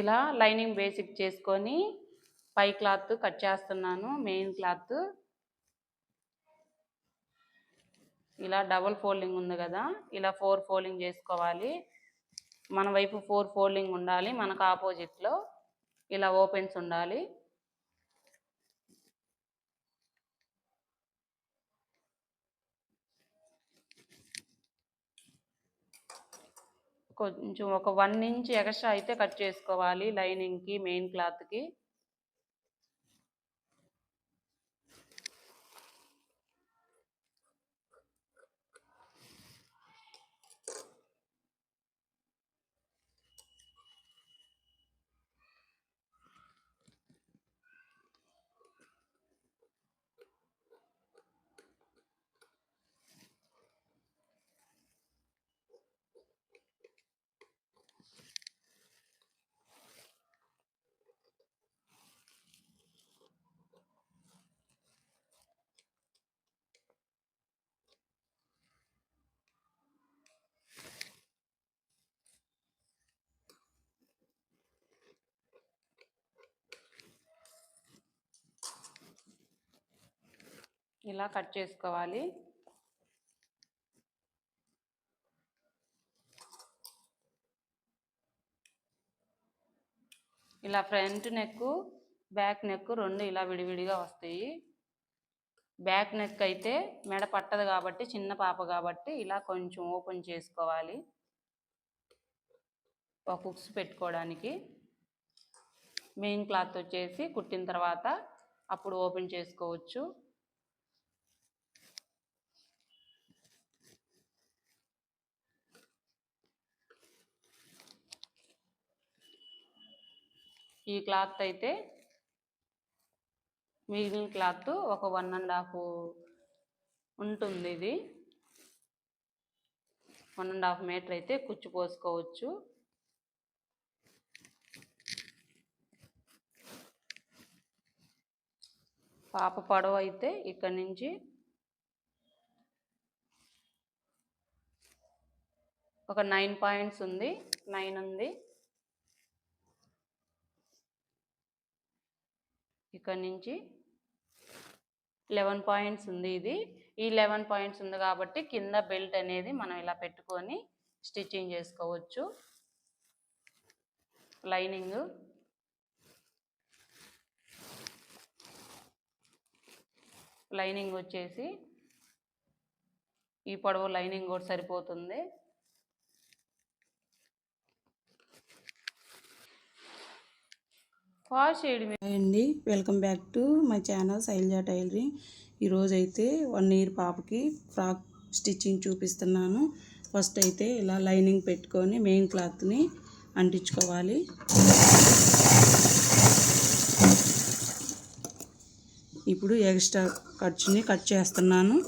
ఇలా lining basic చేసుకొని పై క్లాత్ కట్ చేస్తున్నాను మెయిన్ క్లాత్. ఇలా డబుల్ ఫోల్డింగ్ ఉంది కదా ఇలా ఫోర్ ఫోల్డింగ్ చేసుకోవాలి. మన వైపు ఫోర్ ఫోల్డింగ్ ఉండాలి మనకు ఆపోజిట్లో ఇలా ఓపెన్స్ ఉండాలి. కొంచెం ఒక వన్ ఇంచ్ ఎక్స్ట్రా అయితే కట్ చేసుకోవాలి లైనింగ్కి మెయిన్ క్లాత్కి. ఇలా కట్ చేసుకోవాలి. ఇలా ఫ్రంట్ నెక్ బ్యాక్ నెక్ రెండు ఇలా విడివిడిగా వస్తాయి. బ్యాక్ నెక్ అయితే మెడ పట్టదు కాబట్టి చిన్న పాప కాబట్టి ఇలా కొంచెం ఓపెన్ చేసుకోవాలి. ఒక హుక్స్ పెట్టుకోవడానికి. మెయిన్ క్లాత్ వచ్చేసి కుట్టిన తర్వాత అప్పుడు ఓపెన్ చేసుకోవచ్చు. ఈ క్లాత్ అయితే మిగిలిన క్లాత్ ఒక వన్ అండ్ హాఫ్ ఉంటుంది ఇది. వన్ అండ్ హాఫ్ మీటర్ అయితే కుచ్చు పోసుకోవచ్చు. పాప పడవ అయితే ఇక్కడ నుంచి ఒక నైన్ పాయింట్స్ ఉంది. నైన్ ఉంది. ఇక్కడ నుంచి లెవెన్ పాయింట్స్ ఉంది ఇది. ఈ లెవెన్ పాయింట్స్ ఉంది కాబట్టి కింద బెల్ట్ అనేది మనం ఇలా పెట్టుకొని స్టిచ్చింగ్ చేసుకోవచ్చు. లైనింగ్ లైనింగ్ వచ్చేసి ఈ పొడవు లైనింగ్ కూడా సరిపోతుంది. వాష్ చేయడం అండి. Welcome back to my channel Sailaja tailoring. ఈరోజు అయితే వన్ ఇయర్ పాపకి ఫ్రాక్ స్టిచ్చింగ్ చూపిస్తున్నాను. ఫస్ట్ అయితే ఇలా లైనింగ్ పెట్టుకొని మెయిన్ క్లాత్ని అంటించుకోవాలి. ఇప్పుడు ఎక్స్ట్రా ఖర్చుని కట్ చేస్తున్నాను.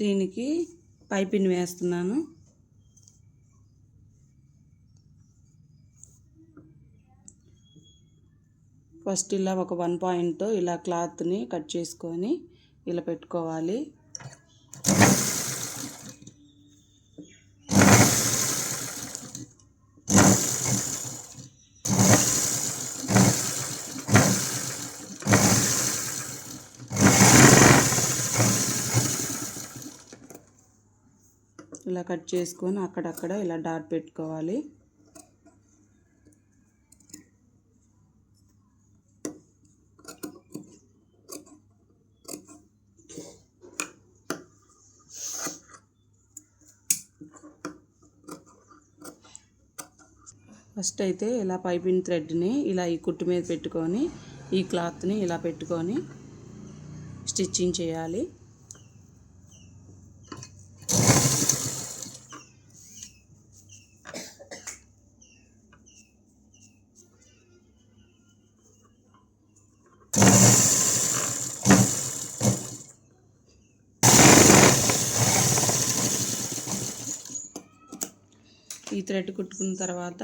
దీనికి పైపింగ్ వేస్తున్నాను. ఫస్ట్ ఇలా ఒక వన్ పాయింట్ ఇలా క్లాత్ని కట్ చేసుకొని ఇలా పెట్టుకోవాలి. ఇలా కట్ చేసుకొని అక్కడక్కడ ఇలా డాట్ పెట్టుకోవాలి. ఫస్ట్ అయితే ఇలా పైపింగ్ థ్రెడ్ని ఇలా ఈ కుట్టు మీద పెట్టుకొని ఈ క్లాత్ని ఇలా పెట్టుకొని స్టిచ్చింగ్ చేయాలి ఈ థ్రెడ్ కుట్టుకున్న తర్వాత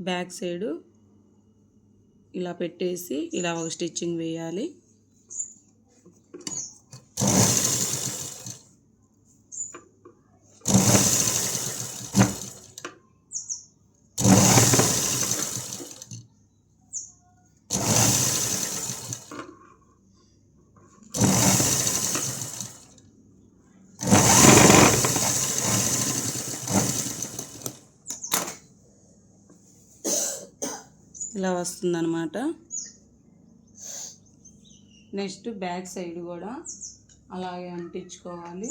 బ్యాక్ సైడు ఇలా పెట్టేసి ఇలా ఒక స్టిచ్చింగ్ వేయాలి. ఇలా వస్తుందన్నమాట. నెక్స్ట్ బ్యాక్ సైడ్ కూడా అలాగే అంటించుకోవాలి.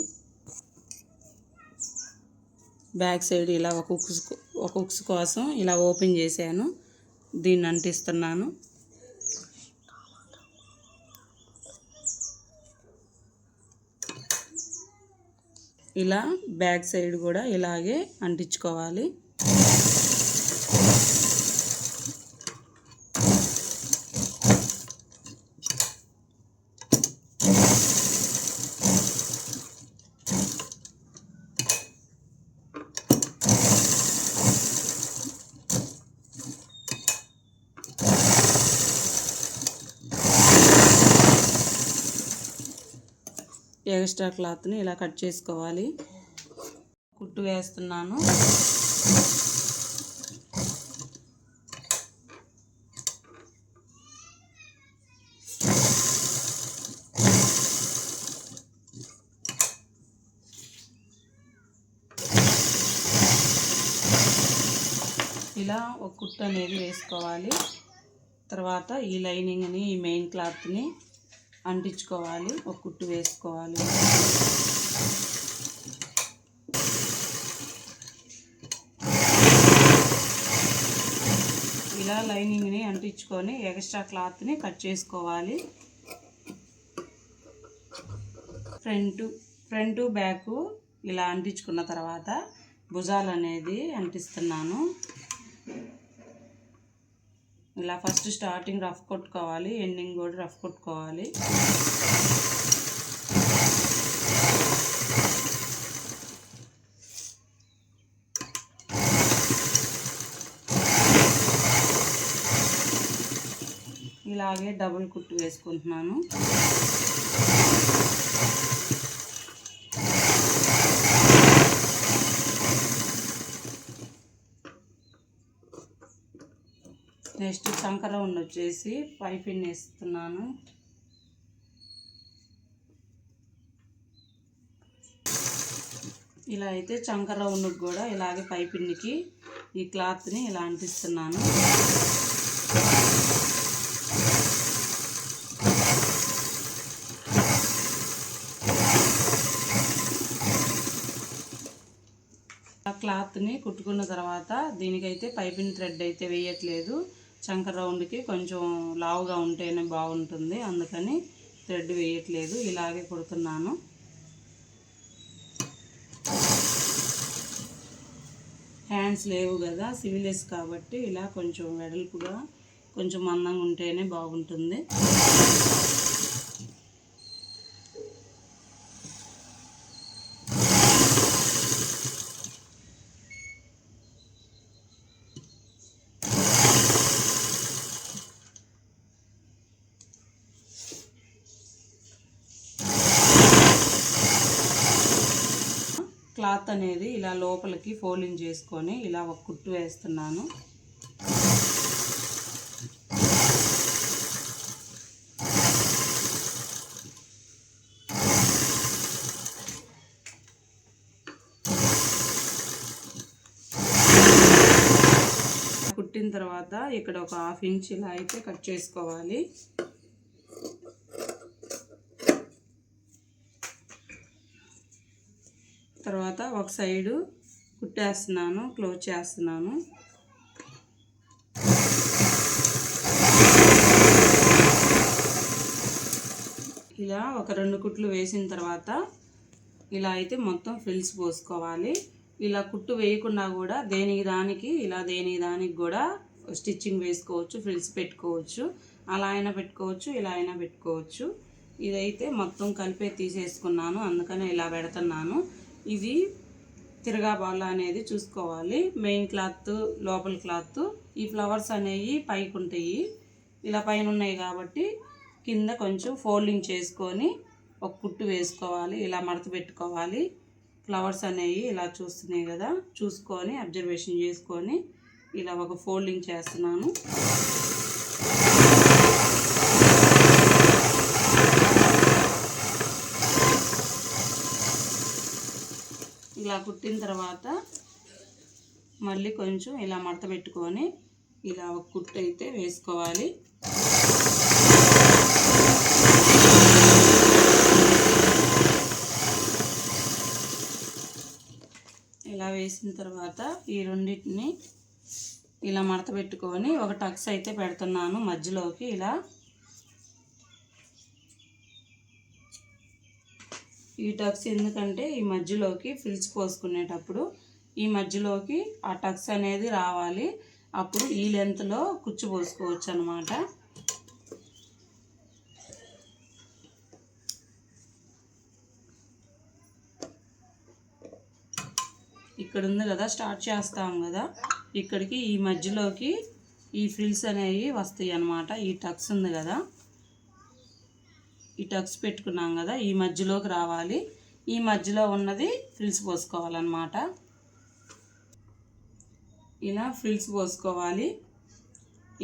బ్యాక్ సైడ్ ఇలా ఒక ఉక్స్ ఒక ఉక్స్ కోసం ఇలా ఓపెన్ చేశాను. దీన్ని అంటిస్తున్నాను. ఇలా బ్యాక్ సైడ్ కూడా ఇలాగే అంటించుకోవాలి. ఎక్స్ట్రా క్లాత్ని ఇలా కట్ చేసుకోవాలి. కుట్టు వేస్తున్నాను. ఇలా ఒక కుట్టు అనేది వేసుకోవాలి. తర్వాత ఈ లైనింగ్ని ఈ మెయిన్ క్లాత్ని అంటించుకోవాలి. ఒక కుట్టు వేసుకోవాలి. ఇలా లైనింగ్ని అంటించుకొని ఎక్స్ట్రా క్లాత్ని కట్ చేసుకోవాలి. ఫ్రంట్ ఫ్రంట్ బ్యాక్ ఇలా అంటించుకున్న తర్వాత భుజాలు అనేది అంటిస్తున్నాను. ఇలా ఫస్ట్ స్టార్టింగ్ రఫ్ కొట్టుకోవాలి ఎండింగ్ కూడా రఫ్ కొట్టుకోవాలి. ఇలాగే డబుల్ కుట్టు వేసుకుంటున్నాను. నెక్స్ట్ చంకర ఉండి వచ్చేసి పైపింగ్ వేస్తున్నాను. ఇలా అయితే చంకర రౌండ్కి కూడా ఇలాగే పైపిన్నికి ఈ క్లాత్ని ఇలా అంటిస్తున్నాను. ఆ క్లాత్ని కుట్టుకున్న తర్వాత దీనికైతే పైపింగ్ థ్రెడ్ అయితే వేయట్లేదు. చంకర రౌండ్కి కొంచెం లావుగా ఉంటేనే బాగుంటుంది. అందుకని థ్రెడ్ వేయట్లేదు. ఇలాగే కుడుతున్నాను. హ్యాండ్స్ లేవు కదా సివిలెస్ కాబట్టి ఇలా కొంచెం వెడల్పుగా కొంచెం మందంగా ఉంటేనే బాగుంటుంది. క్లాత్ అనేది ఇలా లోపలికి ఫోల్డింగ్ చేసుకొని ఇలా ఒక కుట్టు వేస్తున్నాను. కుట్టిన తర్వాత ఇక్కడ ఒక హాఫ్ ఇంచ్ ఇలా అయితే కట్ చేసుకోవాలి. తర్వాత ఒక సైడు కుట్టేస్తున్నాను క్లోజ్ చేస్తున్నాను. ఇలా ఒక రెండు కుట్లు వేసిన తర్వాత ఇలా అయితే మొత్తం ఫ్రిల్స్ పోసుకోవాలి. ఇలా కుట్టు వేయకుండా కూడా దేనికి దానికి ఇలా దేనికి దానికి కూడా స్టిచ్చింగ్ వేసుకోవచ్చు ఫ్రిల్స్ పెట్టుకోవచ్చు. అలా అయినా పెట్టుకోవచ్చు ఇలా అయినా పెట్టుకోవచ్చు. ఇదైతే మొత్తం కలిపే తీసేసుకున్నాను అందుకనే ఇలా పెడుతున్నాను. ఇది తిరగాబాల అనేది చూసుకోవాలి. మెయిన్ క్లాత్ లోపల క్లాత్. ఈ ఫ్లవర్స్ అనేవి పైకి ఉంటాయి. ఇలా పైన ఉన్నాయి కాబట్టి కింద కొంచెం ఫోల్డింగ్ చేసుకొని ఒక కుట్టు వేసుకోవాలి. ఇలా మడత పెట్టుకోవాలి. ఫ్లవర్స్ అనేవి ఇలా చూస్తున్నాయి కదా. చూసుకొని అబ్జర్వేషన్ చేసుకొని ఇలా ఒక ఫోల్డింగ్ చేస్తున్నాను. ఇలా కుట్టిన తర్వాత మళ్ళీ కొంచెం ఇలా మడత పెట్టుకొని ఇలా ఒక కుట్టు అయితే వేసుకోవాలి. ఇలా వేసిన తర్వాత ఈ రెండింటిని ఇలా మడత పెట్టుకొని ఒక టక్స్ అయితే పెడుతున్నాను మధ్యలోకి ఇలా ఈ టక్స్ ఎందుకంటే ఈ మధ్యలోకి ఫిల్స్ పోసుకునేటప్పుడు ఈ మధ్యలోకి ఆ టక్స్ అనేది రావాలి. అప్పుడు ఈ లెంత్లో కుచ్చు పోసుకోవచ్చు అనమాట ఇక్కడ ఉంది కదా స్టార్ట్ చేస్తాం కదా. ఇక్కడికి ఈ మధ్యలోకి ఈ ఫ్రిల్స్ అనేవి వస్తాయి అన్నమాట. ఈ టక్స్ ఉంది కదా. ఈ టక్స్ పెట్టుకున్నాం కదా ఈ మధ్యలోకి రావాలి. ఈ మధ్యలో ఉన్నది ఫ్రిల్స్ పోసుకోవాలన్నమాట. ఇలా ఫ్రిల్స్ పోసుకోవాలి.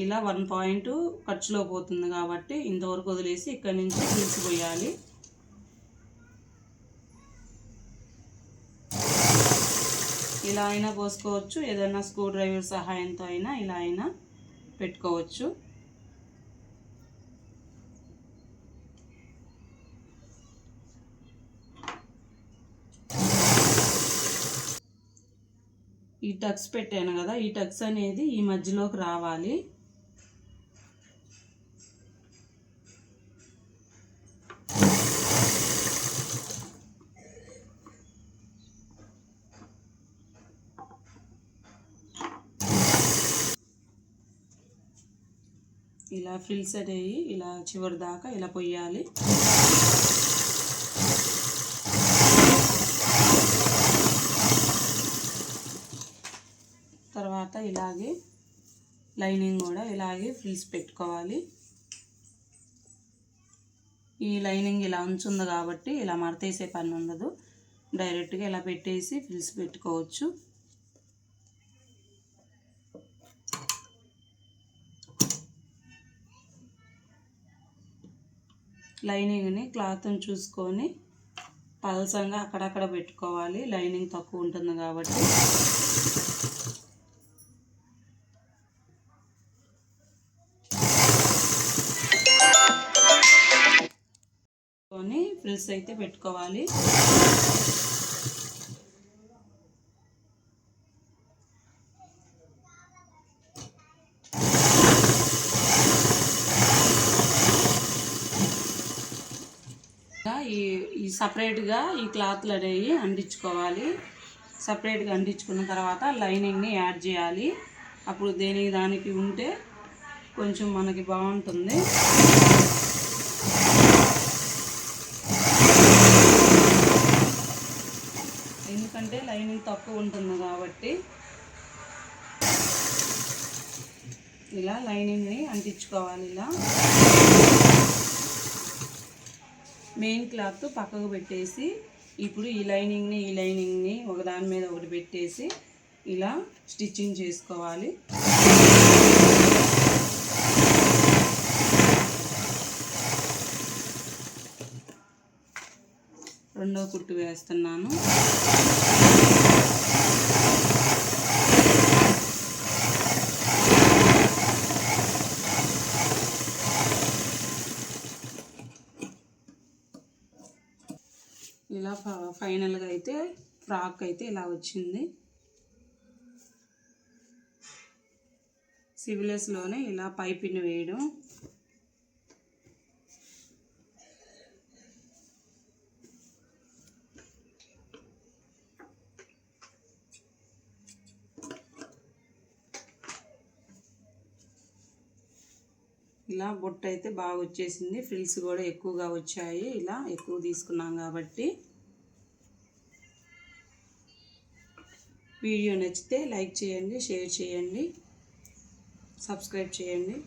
ఇలా వన్ పాయింట్ ఖర్చులో పోతుంది కాబట్టి ఇంతవరకు వదిలేసి ఇక్కడ నుంచి ఫ్రిల్స్ పోయాలి. ఇలా అయినా పోసుకోవచ్చు. ఏదైనా స్క్రూ డ్రైవర్ సహాయంతో అయినా ఇలా అయినా పెట్టుకోవచ్చు. ఈ టక్స్ పెట్టాను కదా ఈ టక్స్ అనేది ఈ మధ్యలోకి రావాలి. ఇలా ఫిల్స్ అనేవి ఇలా చివరి దాకా ఇలా పొయ్యాలి తర్వాత ఇలాగే లైనింగ్ కూడా ఇలాగే ఫ్రిల్స్ పెట్టుకోవాలి. ఈ లైనింగ్ ఇలా ఉంచుంది కాబట్టి ఇలా మడతేసే పని ఉండదు. డైరెక్ట్గా ఇలా పెట్టేసి ఫ్రిల్స్ పెట్టుకోవచ్చు. లైనింగ్ని క్లాత్ని చూసుకొని పలసంగా అక్కడక్కడ పెట్టుకోవాలి. లైనింగ్ తక్కువ ఉంటుంది కాబట్టి. కొని అయితే పెట్టుకోవాలి. ఈ ఈ సపరేట్గా ఈ క్లాత్లు అనేవి అంటించుకోవాలి. సపరేట్గా అంటించుకున్న తర్వాత లైనింగ్ని యాడ్ చేయాలి. అప్పుడు దేనికి దానికి ఉంటే కొంచెం మనకి బాగుంటుంది. ఎందుకంటే లైనింగ్ తక్కువ ఉంటుంది కాబట్టి ఇలా లైనింగ్ని అంటించుకోవాలి ఇలా. మెయిన్ క్లాత్ పక్కకు పెట్టేసి ఇప్పుడు ఈ లైనింగ్ని ఈ లైనింగ్ని ఒకదాని మీద ఒకటి పెట్టేసి ఇలా స్టిచ్చింగ్ చేసుకోవాలి. రెండో కుట్టు వేస్తున్నాను. ఇలా ఫ- ఫైనల్గా అయితే ఫ్రాక్ అయితే ఇలా వచ్చింది. సివిలెస్లోనే ఇలా పైపిని వేయడం. ఇలా బొట్టు అయితే బాగా వచ్చేసింది ఫ్రిల్స్ కూడా ఎక్కువగా వచ్చాయి. ఇలా ఎక్కువ తీసుకున్నాం కాబట్టి. వీడియో నచ్చితే లైక్ చేయండి షేర్ చేయండి సబ్స్క్రైబ్ చేయండి.